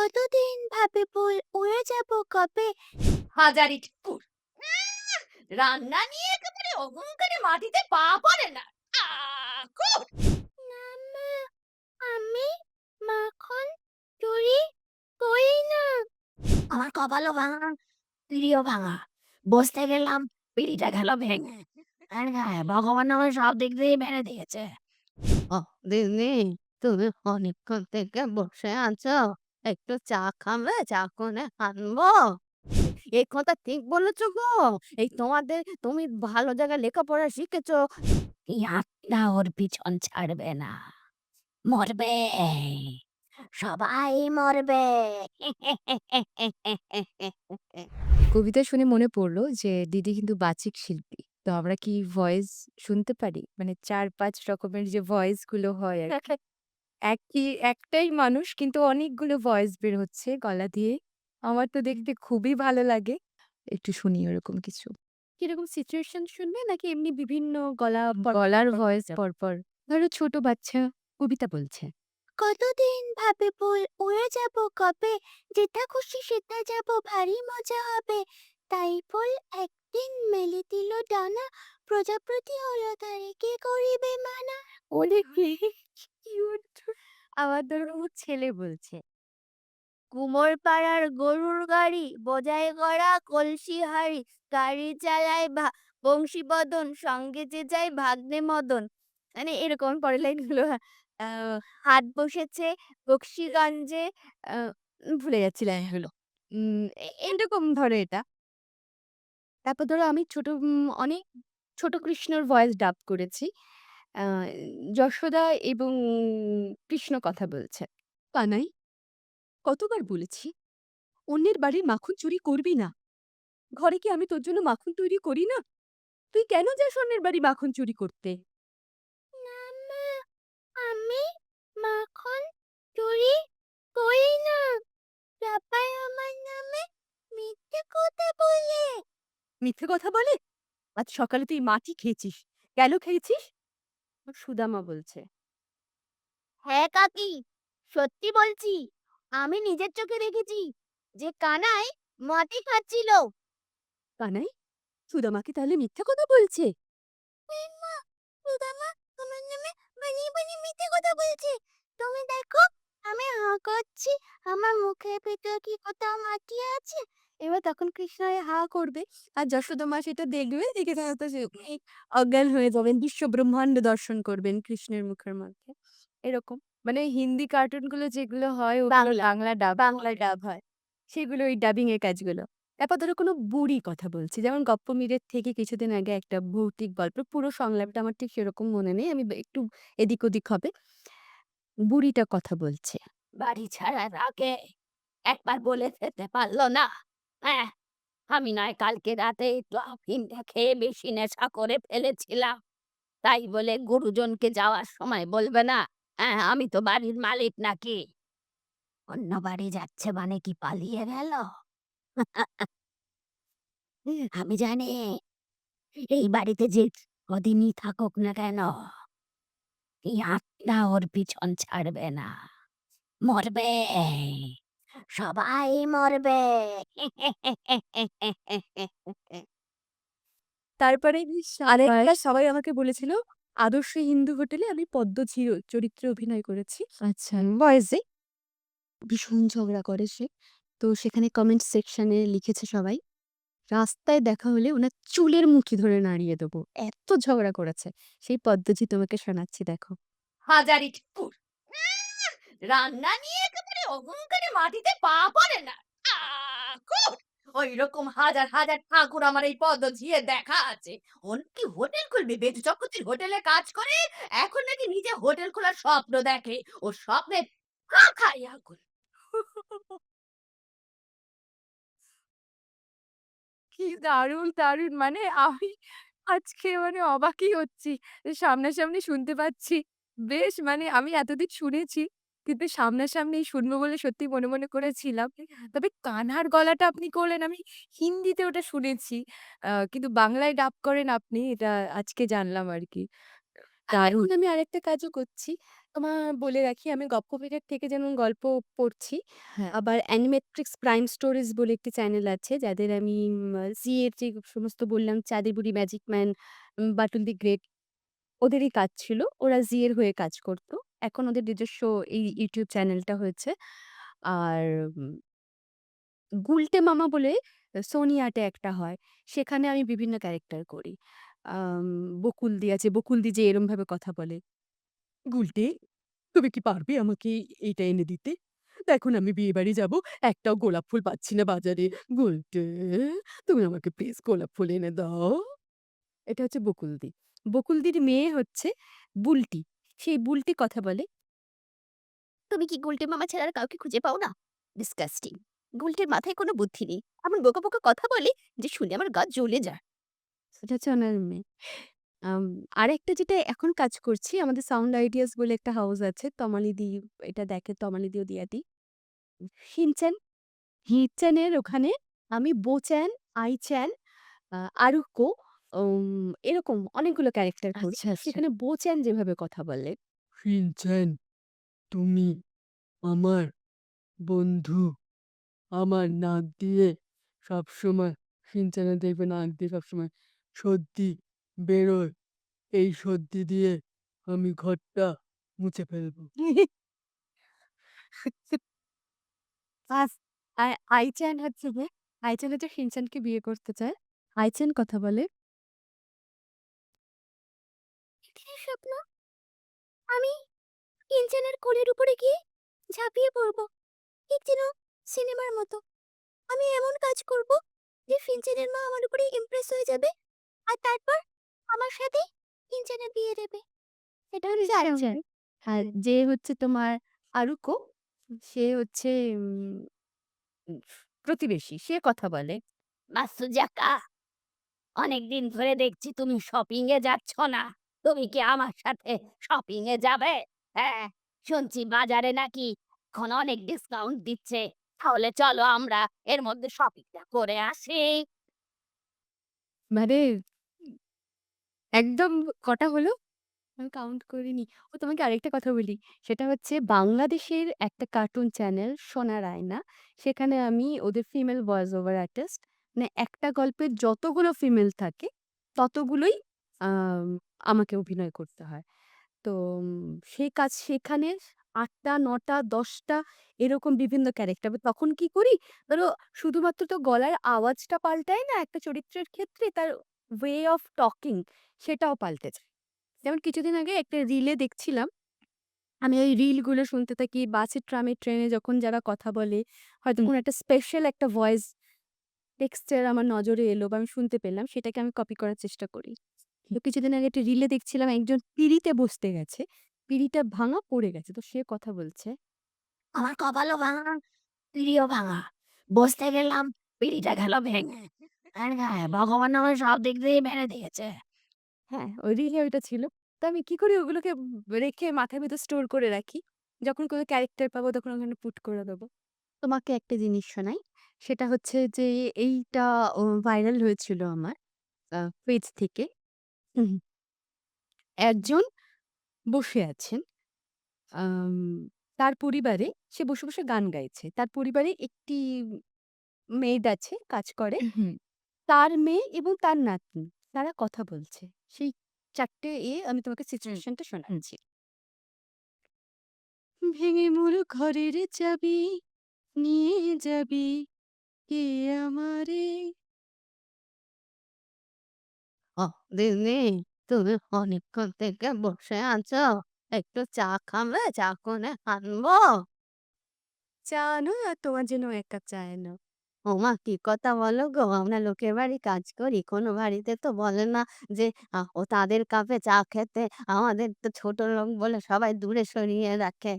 কতদিন ভাবে বল উড়ে যাব কবে? হাজারি ঠাকুর। আহ! রান্না নিয়ে একেবারে অহংকারে মাটিতে পা পড়ে না। আহ, খুব না মা আমি মাখন চুরি করি না। আমার কপালও ভাঙা পিড়িও ভাঙা। বসতে গেলাম পিড়িটা গেল ভেঙে। আর হ্যাঁ ভগবান আমার সব দিক দিয়ে মেরে দিয়েছে। ও দিদি তুমি অনেকক্ষণ থেকে বসে আছো? একটু চা খাবে, চা করে আনব। এই কথা ঠিক বলেছ গো। এই তোমাদের, তুমি ভালো জায়গায় লেখাপড়া শিখেছো। এই আত্মা ওর পিছন ছাড়বে না। মরবে। সবাই মরবে। কবিতা শুনে মনে পড়ল যে, দিদি কিন্তু বাচিক শিল্পী। তো আমরা কি ভয়েস শুনতে পারি? মানে চার পাঁচ রকমের যে ভয়েসগুলো হয় আর। একই একটাই মানুষ কিন্তু অনেকগুলো ভয়েস বের হচ্ছে গলা দিয়ে। আমার তো দেখতে খুবই ভালো লাগে। একটু শুনি ওরকম কিছু। কীরকম সিচুয়েশন শুনবে নাকি এমনি বিভিন্ন গলা গলার ভয়েস পরপর ধরো ছোট বাচ্চা কবিতা বলছে কতদিন ভাবে বল উড়ে যাব কবে? যেটা খুশি সেটা যাব ভারী মজা হবে। তাই বল একদিন মেলে দিল ডানা প্রজাপতি হলো তারে কে করিবে মানা? ওরে কিউট আমার ধরো ছেলে বলছে কুমোর পাড়ার গরুর গাড়ি বোঝাই করা কলসি হাড়ি গাড়ি চালায় বংশীবদন সঙ্গে যে যায় ভাগ্নে মদন। মানে এরকম পরের লাইনগুলো আহ, হাট বসেছে বক্সিগঞ্জে ভুলে যাচ্ছি লাইনগুলো। উম, এরকম ধরো এটা। তারপর ধরো আমি ছোট অনেক ছোট কৃষ্ণর ভয়েস ডাব করেছি। যশোদা এবং কৃষ্ণ কথা বলছে। কানাই কতবার বলেছি অন্যের বাড়ির মাখন চুরি করবি না। ঘরে কি আমি তোর জন্য মাখন তৈরি করি না? তুই কেন যাস অন্যের বাড়ি মাখন চুরি করতে? না মা আমি মাখন চুরি করি না। আমার নামে মিথ্যে কথা বলে। মিথ্যে কথা বলে? আজ সকালে তুই মাটি খেয়েছিস। কেন খেয়েছিস? সুদামা বলছে। হ্যাঁ কাকি সত্যি বলছি আমি নিজের চোখে দেখেছি যে কানাই মাটি খাচ্ছিল। কানাই? সুদামাকে তাহলে মিথ্যে কথা বলছে? সুদামা আমার নামে বানিয়ে বানিয়ে মিথ্যে কথা বলছে। তুমি দেখো আমি হা করছি আমার মুখের ভিতর কি কোথাও মাটি আছে? এবার তখন কৃষ্ণ হা করবে। আর যশোদা মা সেটা দেখবে দেখে হয়তো সে অজ্ঞান হয়ে যাবেন বিশ্ব ব্রহ্মাণ্ড দর্শন করবেন কৃষ্ণের মুখের মধ্যে এরকম। মানে হিন্দি কার্টুনগুলো যেগুলো হয় বাংলা। ডাব বাংলা ডাব হয়। সেগুলো ওই ডাবিং এর কাজগুলো। তারপর ধরো কোনো বুড়ি কথা বলছি যেমন গপ্পমীরের থেকে কিছুদিন আগে একটা ভৌতিক গল্প পুরো সংলাপটা আমার ঠিক সেরকম মনে নেই আমি একটু এদিক ওদিক হবে। বুড়িটা কথা বলছে বাড়ি ছাড়ার আগে একবার বলে যেতে পারল না। হ্যাঁ আমি নয়, কালকে রাতে একটু আফিমটা খেয়ে বেশি নেশা করে ফেলেছিলাম। তাই বলে গুরুজনকে যাওয়ার সময় বলবে না হ্যাঁ আমি তো বাড়ির মালিক নাকি? অন্য বাড়ি যাচ্ছে মানে কি পালিয়ে গেল? আমি জানি, এই বাড়িতে যে কদিনই থাকুক না কেন এই আত্মা ওর পিছন ছাড়বে না। মরবে, সবাই মরবে। তারপরে আরেকটা সবাই আমাকে বলেছিল আদর্শ হিন্দু হোটেলে আমি পদ্ম ঝির- চরিত্রে অভিনয় করেছি। আচ্ছা বয়েসে ভীষণ ঝগড়া করে সে। তো সেখানে কমেন্ট সেকশনে লিখেছে সবাই রাস্তায় দেখা হলে ওনার চুলের মুঠি ধরে নাড়িয়ে দেবো। এত ঝগড়া করেছে। সেই পদ্মজি তোমাকে শোনাচ্ছি দেখো। হাজারি ঠাকুর রান্না নিয়ে একেবারে অহংকারে মাটিতে পা পড়ে না। খুব ওই রকম হাজার হাজার ঠাকুর আমার এই পদ ঝিয়ে দেখা আছে। হোটেল খুলবে? হোটেলে কাজ করে? এখন নাকি নিজে হোটেল খোলার স্বপ্ন দেখে। ও স্বপ্নে খাই আগুন কি দারুণ দারুণ। মানে আমি আজকে মানে অবাকই হচ্ছি। সামনাসামনি শুনতে পাচ্ছি। বেশ মানে আমি এতদিন শুনেছি কিন্তু সামনাসামনি শুনব বলে সত্যি মনে মনে করেছিলাম তবে কানহার গলাটা আপনি করলেন আমি হিন্দিতে ওটা শুনেছি কিন্তু বাংলায় ডাব করেন আপনি এটা আজকে জানলাম আর কি দারুণ আমি আরেকটা কাজও করছি তোমার বলে রাখি আমি গপ্পোপিডিয়া থেকে যেমন গল্প পড়ছি, হ্যাঁ। আবার অ্যানিমেট্রিক্স প্রাইম স্টোরিজ বলে একটি চ্যানেল আছে যাদের আমি উম জি এর যে সমস্ত বললাম চাঁদের বুড়ি, ম্যাজিক ম্যান, উম বাটুল দি গ্রেট ওদেরই কাজ ছিল। ওরা জি এর হয়ে কাজ করত। এখন ওদের নিজস্ব এই ইউটিউব চ্যানেলটা হয়েছে। আর উম গুলটে মামা বলে সোনি আটে একটা হয়। সেখানে আমি বিভিন্ন ক্যারেক্টার করি। আম বকুলদি আছে, বকুলদি যে এরমভাবে কথা বলে। "গুলটে, তুমি কি পারবে আমাকে এইটা এনে দিতে? দেখো না আমি বিয়েবাড়ি যাব, একটাও গোলাপ ফুল পাচ্ছি না বাজারে। গুলটে, তুমি আমাকে প্লিজ গোলাপ ফুল এনে দাও।" এটা হচ্ছে বকুলদি। বকুলদির মেয়ে হচ্ছে বুলটি। সেই বুলটি কথা বলে তুমি কি গুলটে মামা ছাড়া আর কাউকে খুঁজে পাও না? ডিসকাস্টিং গুলটের মাথায় কোনো বুদ্ধি নেই। এমন বোকা, বোকা কথা বলে যে শুনে আমার গা জ্বলে যায়। সেটা হচ্ছে মেয়ে। আরেকটা যেটা এখন কাজ করছি আমাদের সাউন্ড আইডিয়াস বলে একটা হাউস আছে। তমালিদি এটা দেখে তমালিদি ও দিয়াদি। শিনচ্যান, হিচ্যানের ওখানে আমি বোচ্যান, আইচ্যান, আরুকো উম এরকম অনেকগুলো ক্যারেক্টার করি। আচ্ছা, আচ্ছা। সেখানে বোচ্যান যেভাবে কথা বলে শিনচ্যান তুমি আমার বন্ধু আমার নাক দিয়ে সবসময় শিনচ্যানের দেখবে নাক দিয়ে সবসময় সর্দি বেরোয় এই সর্দি দিয়ে আমি ঘরটা মুছে ফেলব আর আইচ্যান হচ্ছে যে আইচ্যান হচ্ছে শিনচ্যানকে বিয়ে করতে চায়। আইচ্যান কথা বলে স্বপ্ন আমি কিঞ্চনের কোলের উপরে গিয়ে ঝাঁপিয়ে পড়ব ঠিক যেন সিনেমার মতো আমি এমন কাজ করব যে ফিনচেনের মা আমার উপরে ইমপ্রেস হয়ে যাবে আর তারপর আমার সাথে কিঞ্চনের বিয়ে দেবে এটা হচ্ছে আইচ্যান। আর যে হচ্ছে তোমার আরুকো সে হচ্ছে প্রতিবেশী। সে কথা বলে মাসুজাকা, অনেকদিন ধরে দেখছি তুমি শপিং এ যাচ্ছ না। তুমি কি আমার সাথে শপিং এ যাবে? হ্যাঁ, শুনছি বাজারে নাকি এখন অনেক ডিসকাউন্ট দিচ্ছে। তাহলে চলো আমরা এর মধ্যে শপিংটা করে আসি। মানে একদম কটা হলো? আমি কাউন্ট করিনি। ও তোমাকে আরেকটা কথা বলি। সেটা হচ্ছে বাংলাদেশের একটা কার্টুন চ্যানেল সোনার আয়না। সেখানে আমি ওদের ফিমেল ভয়েস ওভার আর্টিস্ট। মানে একটা গল্পের যতগুলো ফিমেল থাকে ততগুলোই আমাকে অভিনয় করতে হয়। তো সেই কাজ সেখানে ৮ টা, ৯ টা, ১০ টা এরকম বিভিন্ন ক্যারেক্টার। তখন কি করি? ধরো শুধুমাত্র তো গলার আওয়াজটা পাল্টায় না একটা চরিত্রের ক্ষেত্রে তার ওয়ে অফ টকিং সেটাও পাল্টে যায়। যেমন কিছুদিন আগে একটা রিলে দেখছিলাম। আমি ওই রিলগুলো শুনতে থাকি। বাসে, ট্রামে, ট্রেনে যখন যারা কথা বলে হয়তো কোনো একটা স্পেশাল একটা ভয়েস টেক্সচার আমার নজরে এলো বা আমি শুনতে পেলাম সেটাকে আমি কপি করার চেষ্টা করি। তো কিছুদিন আগে একটা রিলে দেখছিলাম একজন পিঁড়িতে বসতে গেছে। পিড়িটা ভাঙা পড়ে গেছে। তো সে কথা বলছে আমার কপালও ভাঙা, পিড়িও ভাঙা। বসতে গেলাম, পিড়িটা গেল ভেঙে। আর হ্যাঁ, ভগবান আমার সব দিক দিয়েই মেরে দিয়েছে। হ্যাঁ, ওই রিলে ওইটা ছিল। তো আমি কি করি ওগুলোকে রেখে মাথার ভেতর স্টোর করে রাখি। যখন কোনো ক্যারেক্টার পাবো তখন ওখানে পুট করে দেবো। তোমাকে একটা জিনিস শোনাই। সেটা হচ্ছে যে এইটা ভাইরাল হয়েছিল আমার পেজ থেকে। হুম। একজন বসে আছেন। আম তার পরিবারে সে বসে, বসে গান গাইছে। তার পরিবারে একটি মেইড আছে, কাজ করে। তার মেয়ে এবং তার নাতনি তারা কথা বলছে। সেই ৪ টে এ আমি তোমাকে সিচুয়েশনটা শোনাচ্ছি। ভেঙে মোর ঘরের চাবি নিয়ে যাবি কে আমারে ও দিদি, তুমি অনেকক্ষণ থেকে বসে আছো। একটু চা খাবে? চা করে আনব? চা আনো আর তোমার জন্য এক কাপ চা এনো। ও মা কি কথা বলো গো? আমরা লোকের বাড়ি কাজ করি। কোনো বাড়িতে তো বলে না যে ও তাদের কাপে চা খেতে। আমাদের তো ছোট লোক বলে সবাই দূরে সরিয়ে রাখে।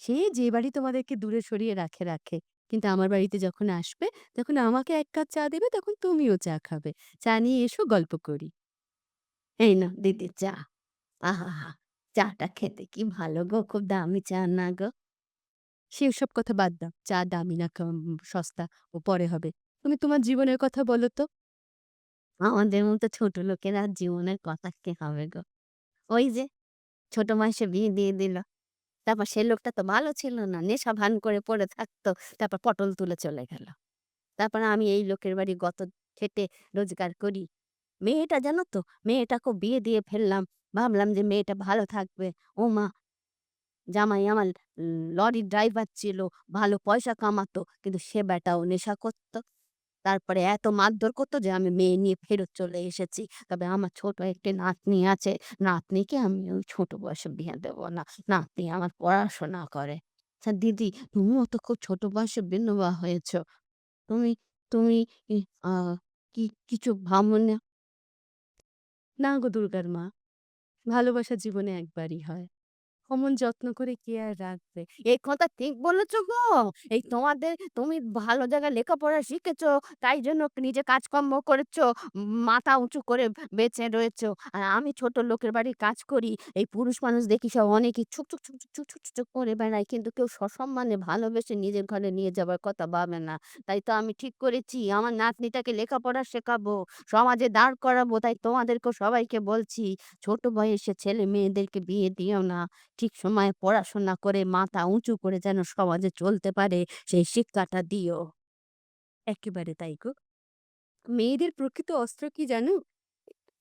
সে যে বাড়ি তোমাদেরকে দূরে সরিয়ে রাখে, রাখে। কিন্তু আমার বাড়িতে যখন আসবে তখন আমাকে এক কাপ চা দেবে তখন তুমিও চা খাবে। চা নিয়ে এসো গল্প করি। এই নাও দিদি চা। আহাহা! চাটা খেতে কি ভালো গো। খুব দামি চা না গো? সেসব কথা বাদ দাও। চা দামি না কম সস্তা ও পরে হবে। তুমি তোমার জীবনের কথা বলো তো? আমাদের মতো ছোট লোকের আর জীবনের কথা কি হবে গো? ওই যে ছোট মাসে বিয়ে দিয়ে দিল। তারপর সে লোকটা তো ভালো ছিল না নেশা ভান করে পড়ে থাকতো তারপর পটল তুলে চলে গেল তারপর আমি এই লোকের বাড়ি গত খেটে রোজগার করি মেয়েটা জানো তো? মেয়েটাকেও বিয়ে দিয়ে ফেললাম। ভাবলাম যে মেয়েটা ভালো থাকবে। ও মা, জামাই আমার লরির ড্রাইভার ছিল, ভালো পয়সা কামাতো, কিন্তু সে বেটাও নেশা করতো। তারপরে এত মারধর করতো যে আমি মেয়ে নিয়ে ফেরত চলে এসেছি। তবে আমার ছোট একটি নাতনি আছে। নাতনিকে আমি ওই ছোট বয়সে বিয়ে দেবো না। নাতনি আমার পড়াশোনা করে। আচ্ছা দিদি তুমিও তো খুব ছোট বয়সে বিধবা হয়েছ। তুমি তুমি কি, কিছু ভাবো না? না গো দুর্গার মা। ভালোবাসা জীবনে একবারই হয়। অমন যত্ন করে কে আর রাখবে? এই কথা ঠিক বলেছ গো। এই তোমাদের, তুমি ভালো জায়গায় লেখাপড়া শিখেছো, তাই জন্য নিজে কাজকর্ম করেছ, মাথা উঁচু করে বেঁচে রয়েছো। আর আমি ছোট লোকের বাড়ি কাজ করি, এই পুরুষ মানুষ দেখি সব অনেকে ছুক ছুক ছুক ছুক ছুক ছুক ছুক করে বেড়ায়। কিন্তু কেউ সসম্মানে ভালোবেসে নিজের ঘরে নিয়ে যাবার কথা ভাবে না। তাই তো আমি ঠিক করেছি, আমার নাতনিটাকে লেখাপড়া শেখাবো, সমাজে দাঁড় করাবো, তাই তোমাদেরকে সবাইকে বলছি, ছোট বয়সে ছেলে মেয়েদেরকে বিয়ে দিও না। ঠিক সময়ে পড়াশোনা করে মাথা উঁচু করে যেন সমাজে চলতে পারে, সেই শিক্ষাটা দিও। একেবারে তাই গো। মেয়েদের প্রকৃত অস্ত্র কি জানো?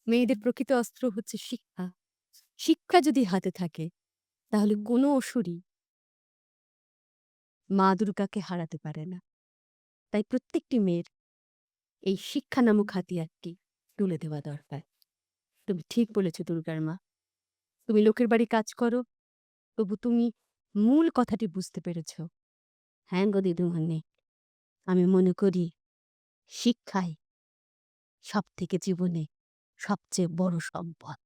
মেয়েদের প্রকৃত অস্ত্র হচ্ছে শিক্ষা। শিক্ষা যদি হাতে থাকে, তাহলে কোনো অসুরই মা দুর্গাকে হারাতে পারে না। তাই প্রত্যেকটি মেয়ের এই শিক্ষা নামক হাতিয়ারটি তুলে দেওয়া দরকার। তুমি ঠিক বলেছ দুর্গার মা। তুমি লোকের বাড়ি কাজ করো। তবু তুমি মূল কথাটি বুঝতে পেরেছ। হ্যাঁ গো দিদিমণি, আমি মনে করি শিক্ষাই সব থেকে জীবনে সবচেয়ে বড় সম্পদ।